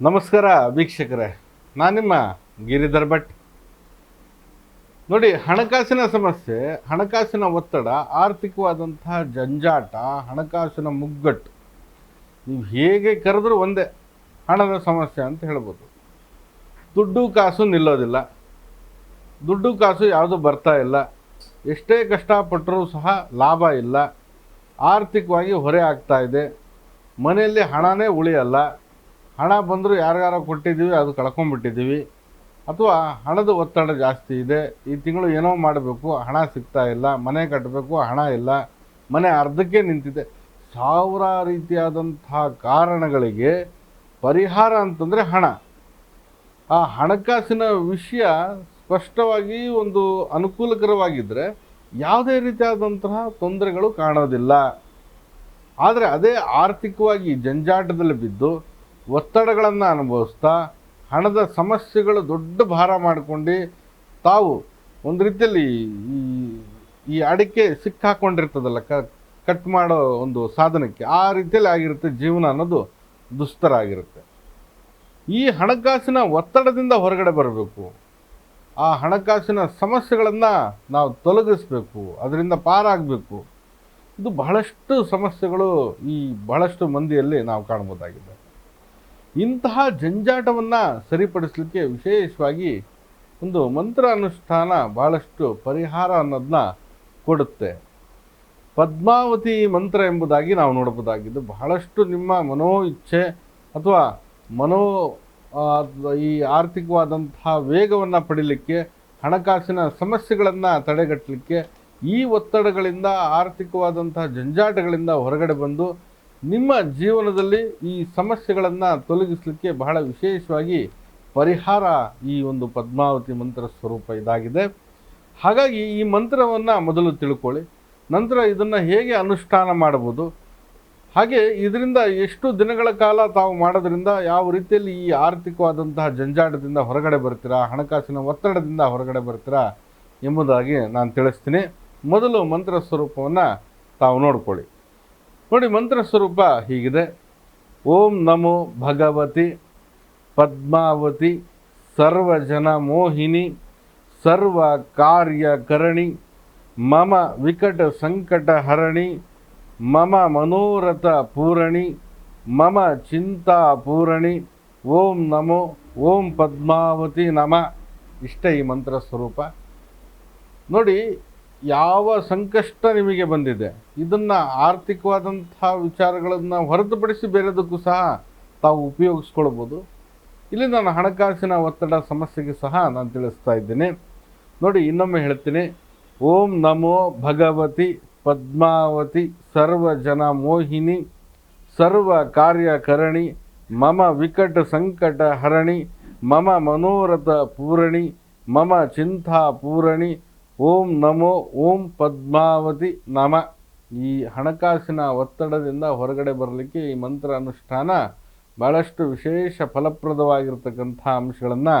ನಮಸ್ಕಾರ ವೀಕ್ಷಕರೇ, ನಾನು ನಿಮ್ಮ ಗಿರಿಧರ್ ಭಟ್. ನೋಡಿ, ಹಣಕಾಸಿನ ಸಮಸ್ಯೆ, ಹಣಕಾಸಿನ ಒತ್ತಡ, ಆರ್ಥಿಕವಾದಂತಹ ಜಂಜಾಟ, ಹಣಕಾಸಿನ ಮುಗ್ಗಟ್ಟು, ನೀವು ಹೇಗೆ ಕರೆದ್ರೂ ಒಂದೇ ಹಣದ ಸಮಸ್ಯೆ ಅಂತ ಹೇಳ್ಬೋದು. ದುಡ್ಡು ಕಾಸು ನಿಲ್ಲೋದಿಲ್ಲ. ದುಡ್ಡು ಕಾಸು ಯಾವುದು ಬರ್ತಾ ಇಲ್ಲ. ಎಷ್ಟೇ ಕಷ್ಟಪಟ್ಟರೂ ಸಹ ಲಾಭ ಇಲ್ಲ. ಆರ್ಥಿಕವಾಗಿ ಹೊರೆ ಆಗ್ತಾ ಇದೆ. ಮನೆಯಲ್ಲಿ ಹಣನೇ ಉಳಿಯಲ್ಲ. ಹಣ ಬಂದರೂ ಯಾರಿಗಾರ ಕೊಟ್ಟಿದ್ದೀವಿ, ಅದು ಕಳ್ಕೊಂಡ್ಬಿಟ್ಟಿದ್ದೀವಿ. ಅಥವಾ ಹಣದ ಒತ್ತಡ ಜಾಸ್ತಿ ಇದೆ, ಈ ತಿಂಗಳು ಏನೋ ಮಾಡಬೇಕು, ಹಣ ಸಿಗ್ತಾ ಇಲ್ಲ, ಮನೆ ಕಟ್ಟಬೇಕು ಹಣ ಇಲ್ಲ, ಮನೆ ಅರ್ಧಕ್ಕೆ ನಿಂತಿದೆ. ಸಾವಿರ ರೀತಿಯಾದಂತಹ ಕಾರಣಗಳಿಗೆ ಪರಿಹಾರ ಅಂತಂದರೆ ಹಣ. ಆ ಹಣಕಾಸಿನ ವಿಷಯ ಸ್ಪಷ್ಟವಾಗಿ ಒಂದು ಅನುಕೂಲಕರವಾಗಿದ್ದರೆ ಯಾವುದೇ ರೀತಿಯಾದಂತಹ ತೊಂದರೆಗಳು ಕಾಣೋದಿಲ್ಲ. ಆದರೆ ಅದೇ ಆರ್ಥಿಕವಾಗಿ ಜಂಜಾಟದಲ್ಲಿ ಬಿದ್ದು ಒತ್ತಡಗಳನ್ನು ಅನುಭವಿಸ್ತಾ, ಹಣದ ಸಮಸ್ಯೆಗಳು ದೊಡ್ಡ ಭಾರ ಮಾಡಿಕೊಂಡು ತಾವು ಒಂದು ರೀತಿಯಲ್ಲಿ ಈ ಈ ಅಡಿಕೆ ಸಿಕ್ಕಾಕೊಂಡಿರ್ತದಲ್ಲ ಕಟ್ ಮಾಡೋ ಒಂದು ಸಾಧನಕ್ಕೆ, ಆ ರೀತಿಯಲ್ಲಿ ಆಗಿರುತ್ತೆ ಜೀವನ ಅನ್ನೋದು ದುಸ್ತರ ಆಗಿರುತ್ತೆ. ಈ ಹಣಕಾಸಿನ ಒತ್ತಡದಿಂದ ಹೊರಗಡೆ ಬರಬೇಕು. ಆ ಹಣಕಾಸಿನ ಸಮಸ್ಯೆಗಳನ್ನು ನಾವು ತೊಲಗಿಸ್ಬೇಕು, ಅದರಿಂದ ಪಾರಾಗಬೇಕು. ಇದು ಬಹಳಷ್ಟು ಸಮಸ್ಯೆಗಳು ಈ ಬಹಳಷ್ಟು ಮಂದಿಯಲ್ಲಿ ನಾವು ಕಾಣ್ಬೋದಾಗಿದೆ. ಇಂತಹ ಜಂಜಾಟವನ್ನು ಸರಿಪಡಿಸಲಿಕ್ಕೆ ವಿಶೇಷವಾಗಿ ಒಂದು ಮಂತ್ರ ಅನುಷ್ಠಾನ ಬಹಳಷ್ಟು ಪರಿಹಾರ ಅನ್ನೋದನ್ನ ಕೊಡುತ್ತೆ. ಪದ್ಮಾವತಿ ಮಂತ್ರ ಎಂಬುದಾಗಿ ನಾವು ನೋಡಬಹುದಾಗಿದ್ದು ಬಹಳಷ್ಟು ನಿಮ್ಮ ಮನೋ ಇಚ್ಛೆ ಅಥವಾ ಮನೋ ಈ ಆರ್ಥಿಕವಾದಂತಹ ವೇಗವನ್ನು ಪಡೀಲಿಕ್ಕೆ, ಹಣಕಾಸಿನ ಸಮಸ್ಯೆಗಳನ್ನು ತಡೆಗಟ್ಟಲಿಕ್ಕೆ ಈ ಒತ್ತಡಗಳಿಂದ ಆರ್ಥಿಕವಾದಂತಹ ಜಂಜಾಟಗಳಿಂದ ಹೊರಗಡೆ ಬಂದು ನಿಮ್ಮ ಜೀವನದಲ್ಲಿ ಈ ಸಮಸ್ಯೆಗಳನ್ನು ತೊಲಗಿಸಲಿಕ್ಕೆ ಬಹಳ ವಿಶೇಷವಾಗಿ ಪರಿಹಾರ ಈ ಒಂದು ಪದ್ಮಾವತಿ ಮಂತ್ರ ಸ್ವರೂಪ ಇದಾಗಿದೆ. ಹಾಗಾಗಿ ಈ ಮಂತ್ರವನ್ನು ಮೊದಲು ತಿಳ್ಕೊಳ್ಳಿ, ನಂತರ ಇದನ್ನು ಹೇಗೆ ಅನುಷ್ಠಾನ ಮಾಡಬಹುದು, ಹಾಗೆ ಇದರಿಂದ ಎಷ್ಟು ದಿನಗಳ ಕಾಲ ತಾವು ಮಾಡೋದ್ರಿಂದ ಯಾವ ರೀತಿಯಲ್ಲಿ ಈ ಆರ್ಥಿಕವಾದಂತಹ ಜಂಜಾಟದಿಂದ ಹೊರಗಡೆ ಬರ್ತೀರಾ, ಹಣಕಾಸಿನ ಒತ್ತಡದಿಂದ ಹೊರಗಡೆ ಬರ್ತೀರಾ ಎಂಬುದಾಗಿ ನಾನು ತಿಳಿಸ್ತೀನಿ. ಮೊದಲು ಮಂತ್ರ ಸ್ವರೂಪವನ್ನು ತಾವು ನೋಡ್ಕೊಳ್ಳಿ. ನೋಡಿ, ಮಂತ್ರ ಸ್ವರೂಪ ಹೀಗಿದೆ. ಓಂ ನಮೋ ಭಗವತಿ ಪದ್ಮಾವತಿ ಸರ್ವಜನ ಮೋಹಿನಿ ಸರ್ವ ಕಾರ್ಯಕರಣಿ ಮಮ ವಿಕಟ ಸಂಕಟ ಹರಣಿ ಮಮ ಮನೋರಥ ಪೂರಣಿ ಮಮ ಚಿಂತಾ ಪೂರಣಿ ಓಂ ನಮೋ ಓಂ ಪದ್ಮಾವತಿ ನಮ. ಇಷ್ಟ ಈ ಮಂತ್ರ ಸ್ವರೂಪ. ನೋಡಿ ಯಾವ ಸಂಕಷ್ಟ ನಿಮಗೆ ಬಂದಿದೆ? ಇದನ್ನು ಆರ್ಥಿಕವಾದಂತಹ ವಿಚಾರಗಳನ್ನು ಹೊರತುಪಡಿಸಿ ಬೇರೆದಕ್ಕೂ ಸಹ ತಾವು ಉಪಯೋಗಿಸ್ಕೊಳ್ಬೋದು. ಇಲ್ಲಿ ನಾನು ಹಣಕಾಸಿನ ಒತ್ತಡ ಸಮಸ್ಯೆಗೆ ಸಹ ನಾನು ತಿಳಿಸ್ತಾ ಇದ್ದೇನೆ. ನೋಡಿ, ಇನ್ನೊಮ್ಮೆ ಹೇಳ್ತೀನಿ. ಓಂ ನಮೋ ಭಗವತಿ ಪದ್ಮಾವತಿ ಸರ್ವಜನ ಮೋಹಿನಿ ಸರ್ವ ಕಾರ್ಯಕರಣಿ ಮಮ ವಿಕಟ ಸಂಕಟ ಹರಣಿ ಮಮ ಮನೋರಥ ಪೂರಣಿ ಮಮ ಚಿಂತಾ ಪೂರಣಿ ಓಂ ನಮೋ ಓಂ ಪದ್ಮಾವತಿ ನಮ. ಈ ಹಣಕಾಸಿನ ಒತ್ತಡದಿಂದ ಹೊರಗಡೆ ಬರಲಿಕ್ಕೆ ಈ ಮಂತ್ರ ಅನುಷ್ಠಾನ ಭಾಳಷ್ಟು ವಿಶೇಷ ಫಲಪ್ರದವಾಗಿರ್ತಕ್ಕಂಥ ಅಂಶಗಳನ್ನು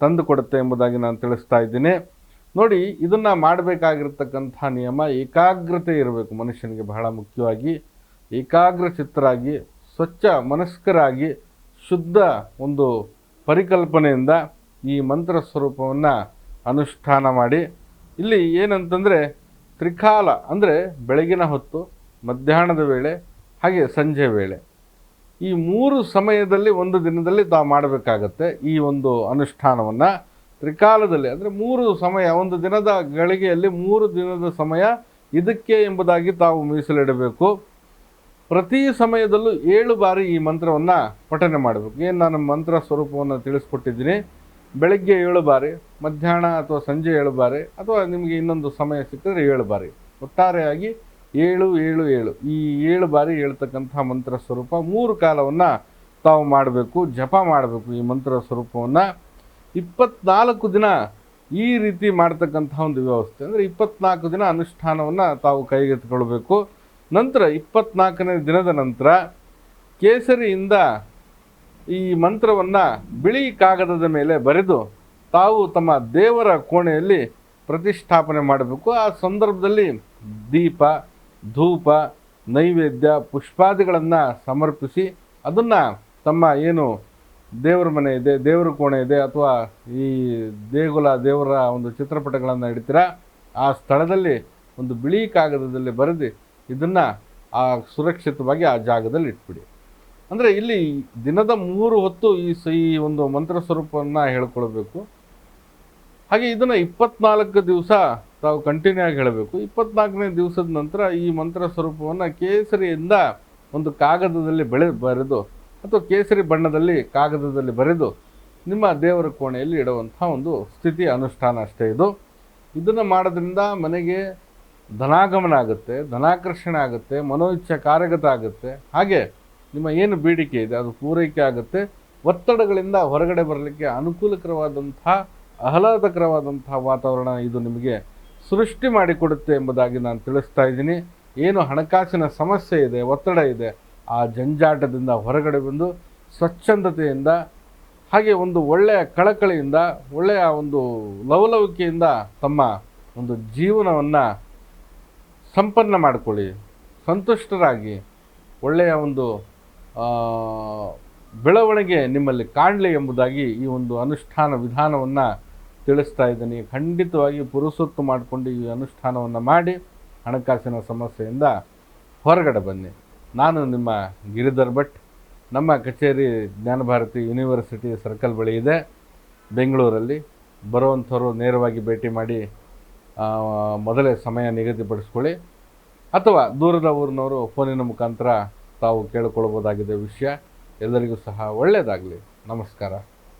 ತಂದುಕೊಡುತ್ತೆ ಎಂಬುದಾಗಿ ನಾನು ತಿಳಿಸ್ತಾ ಇದ್ದೀನಿ. ನೋಡಿ, ಇದನ್ನು ಮಾಡಬೇಕಾಗಿರ್ತಕ್ಕಂಥ ನಿಯಮ ಏಕಾಗ್ರತೆ ಇರಬೇಕು ಮನುಷ್ಯನಿಗೆ ಬಹಳ ಮುಖ್ಯವಾಗಿ. ಏಕಾಗ್ರ ಚಿತ್ತರಾಗಿ, ಸ್ವಚ್ಛ ಮನಸ್ಕರಾಗಿ, ಶುದ್ಧ ಒಂದು ಪರಿಕಲ್ಪನೆಯಿಂದ ಈ ಮಂತ್ರ ಸ್ವರೂಪವನ್ನು ಅನುಷ್ಠಾನ ಮಾಡಿ. ಇಲ್ಲಿ ಏನಂತಂದರೆ ತ್ರಿಕಾಲ ಅಂದರೆ ಬೆಳಗಿನ ಹೊತ್ತು, ಮಧ್ಯಾಹ್ನದ ವೇಳೆ, ಹಾಗೆ ಸಂಜೆ ವೇಳೆ. ಈ ಮೂರು ಸಮಯದಲ್ಲಿ ಒಂದು ದಿನದಲ್ಲಿ ತಾವು ಮಾಡಬೇಕಾಗತ್ತೆ ಈ ಒಂದು ಅನುಷ್ಠಾನವನ್ನು. ತ್ರಿಕಾಲದಲ್ಲಿ ಅಂದರೆ ಮೂರು ಸಮಯ, ಒಂದು ದಿನದ ಗಳಿಗೆಯಲ್ಲಿ ಮೂರು ದಿನದ ಸಮಯ ಇದಕ್ಕೆ ಎಂಬುದಾಗಿ ತಾವು ಮೀಸಲಿಡಬೇಕು. ಪ್ರತಿ ಸಮಯದಲ್ಲೂ ಏಳು ಬಾರಿ ಈ ಮಂತ್ರವನ್ನು ಪಠನೆ ಮಾಡಬೇಕು. ಏನು ನಾನು ಮಂತ್ರ ಸ್ವರೂಪವನ್ನು ತಿಳಿಸ್ಕೊಟ್ಟಿದ್ದೀನಿ? ಬೆಳಗ್ಗೆ ಏಳು ಬಾರಿ, ಮಧ್ಯಾಹ್ನ ಅಥವಾ ಸಂಜೆ ಏಳು ಬಾರಿ, ಅಥವಾ ನಿಮಗೆ ಇನ್ನೊಂದು ಸಮಯ ಸಿಕ್ಕಿದ್ರೆ ಏಳು ಬಾರಿ. ಒಟ್ಟಾರೆಯಾಗಿ ಏಳು ಏಳು ಏಳು. ಈ ಏಳು ಬಾರಿ ಹೇಳ್ತಕ್ಕಂಥ ಮಂತ್ರ ಸ್ವರೂಪ ಮೂರು ಕಾಲವನ್ನು ತಾವು ಮಾಡಬೇಕು, ಜಪ ಮಾಡಬೇಕು ಈ ಮಂತ್ರ ಸ್ವರೂಪವನ್ನು. ಇಪ್ಪತ್ನಾಲ್ಕು ದಿನ ಈ ರೀತಿ ಮಾಡ್ತಕ್ಕಂಥ ಒಂದು ವ್ಯವಸ್ಥೆ. ಅಂದರೆ ಇಪ್ಪತ್ನಾಲ್ಕು ದಿನ ಅನುಷ್ಠಾನವನ್ನು ತಾವು ಕೈಗೆತ್ತಿಕೊಳ್ಬೇಕು. ನಂತರ ಇಪ್ಪತ್ನಾಲ್ಕನೇ ದಿನದ ನಂತರ ಕೇಸರಿಯಿಂದ ಈ ಮಂತ್ರವನ್ನ ಬಿಳಿ ಕಾಗದದ ಮೇಲೆ ಬರೆದು ತಾವು ತಮ್ಮ ದೇವರ ಕೋಣೆಯಲ್ಲಿ ಪ್ರತಿಷ್ಠಾಪನೆ ಮಾಡಬೇಕು. ಆ ಸಂದರ್ಭದಲ್ಲಿ ದೀಪ, ಧೂಪ, ನೈವೇದ್ಯ, ಪುಷ್ಪಾದಿಗಳನ್ನು ಸಮರ್ಪಿಸಿ ಅದನ್ನು ತಮ್ಮ ಏನು ದೇವರ ಮನೆ ಇದೆ, ದೇವರ ಕೋಣೆ ಇದೆ ಅಥವಾ ಈ ದೇಗುಲ, ದೇವರ ಒಂದು ಚಿತ್ರಪಟಗಳನ್ನು ಇಡ್ತೀರಾ, ಆ ಸ್ಥಳದಲ್ಲಿ ಒಂದು ಬಿಳಿ ಕಾಗದದಲ್ಲಿ ಬರೆದು ಇದನ್ನು ಆ ಸುರಕ್ಷಿತವಾಗಿ ಆ ಜಾಗದಲ್ಲಿ ಇಟ್ಬಿಡಿ. ಅಂದರೆ ಇಲ್ಲಿ ದಿನದ ಮೂರು ಹೊತ್ತು ಈ ಈ ಒಂದು ಮಂತ್ರ ಸ್ವರೂಪವನ್ನು ಹೇಳ್ಕೊಳ್ಬೇಕು. ಹಾಗೆ ಇದನ್ನು ಇಪ್ಪತ್ನಾಲ್ಕು ದಿವಸ ತಾವು ಕಂಟಿನ್ಯೂ ಆಗಿ ಹೇಳಬೇಕು. ಇಪ್ಪತ್ನಾಲ್ಕನೇ ದಿವಸದ ನಂತರ ಈ ಮಂತ್ರ ಸ್ವರೂಪವನ್ನು ಕೇಸರಿಯಿಂದ ಒಂದು ಕಾಗದದಲ್ಲಿ ಬೆಳೆ ಬರೆದು ಅಥವಾ ಕೇಸರಿ ಬಣ್ಣದಲ್ಲಿ ಕಾಗದದಲ್ಲಿ ಬರೆದು ನಿಮ್ಮ ದೇವರ ಕೋಣೆಯಲ್ಲಿ ಇಡುವಂಥ ಒಂದು ಸ್ಥಿತಿ ಅನುಷ್ಠಾನ ಅಷ್ಟೇ ಇದು. ಇದನ್ನು ಮಾಡೋದ್ರಿಂದ ಮನೆಗೆ ಧನಾಗಮನ ಆಗುತ್ತೆ, ಧನಾಕರ್ಷಣೆ ಆಗುತ್ತೆ, ಮನೋಇಚ್ಛೆ ಕಾರ್ಯಗತ ಆಗುತ್ತೆ. ಹಾಗೆ ನಿಮ್ಮ ಏನು ಬೇಡಿಕೆ ಇದೆ, ಅದು ಪೂರೈಕೆ ಆಗುತ್ತೆ. ಒತ್ತಡಗಳಿಂದ ಹೊರಗಡೆ ಬರಲಿಕ್ಕೆ ಅನುಕೂಲಕರವಾದಂಥ, ಆಹ್ಲಾದಕರವಾದಂಥ ವಾತಾವರಣ ಇದು ನಿಮಗೆ ಸೃಷ್ಟಿ ಮಾಡಿಕೊಡುತ್ತೆ ಎಂಬುದಾಗಿ ನಾನು ತಿಳಿಸ್ತಾ ಇದ್ದೀನಿ. ಏನು ಹಣಕಾಸಿನ ಸಮಸ್ಯೆ ಇದೆ, ಒತ್ತಡ ಇದೆ, ಆ ಜಂಜಾಟದಿಂದ ಹೊರಗಡೆ ಬಂದು ಸ್ವಚ್ಛಂದತೆಯಿಂದ, ಹಾಗೆ ಒಂದು ಒಳ್ಳೆಯ ಕಳಕಳಿಯಿಂದ, ಒಳ್ಳೆಯ ಒಂದು ಲವಲವಿಕೆಯಿಂದ ತಮ್ಮ ಒಂದು ಜೀವನವನ್ನು ಸಂಪನ್ನ ಮಾಡಿಕೊಳ್ಳಿ, ಸಂತುಷ್ಟರಾಗಿ, ಒಳ್ಳೆಯ ಒಂದು ಬೆಳವಣಿಗೆ ನಿಮ್ಮಲ್ಲಿ ಕಾಣಲಿ ಎಂಬುದಾಗಿ ಈ ಒಂದು ಅನುಷ್ಠಾನ ವಿಧಾನವನ್ನು ತಿಳಿಸ್ತಾ ಇದ್ದೀನಿ. ಖಂಡಿತವಾಗಿ ಪುರುಸೊತ್ತು ಮಾಡಿಕೊಂಡು ಈ ಅನುಷ್ಠಾನವನ್ನು ಮಾಡಿ ಹಣಕಾಸಿನ ಸಮಸ್ಯೆಯಿಂದ ಹೊರಗಡೆ ಬನ್ನಿ. ನಾನು ನಿಮ್ಮ ಗಿರಿಧರ್ ಭಟ್. ನಮ್ಮ ಕಚೇರಿ ಜ್ಞಾನಭಾರತಿ ಯೂನಿವರ್ಸಿಟಿ ಸರ್ಕಲ್ ಬಳಿ ಇದೆ. ಬೆಂಗಳೂರಲ್ಲಿ ಬರುವಂಥವರು ನೇರವಾಗಿ ಭೇಟಿ ಮಾಡಿ ಮೊದಲೇ ಸಮಯ ನಿಗದಿಪಡಿಸ್ಕೊಳ್ಳಿ. ಅಥವಾ ದೂರದ ಊರಿನವರು ಫೋನಿನ ಮುಖಾಂತರ ತಾವು ಕೇಳಿಕೊಳ್ಳಬಹುದಾಗಿದೆ ವಿಷಯ. ಎಲ್ಲರಿಗೂ ಸಹ ಒಳ್ಳೆಯದಾಗಲಿ. ನಮಸ್ಕಾರ.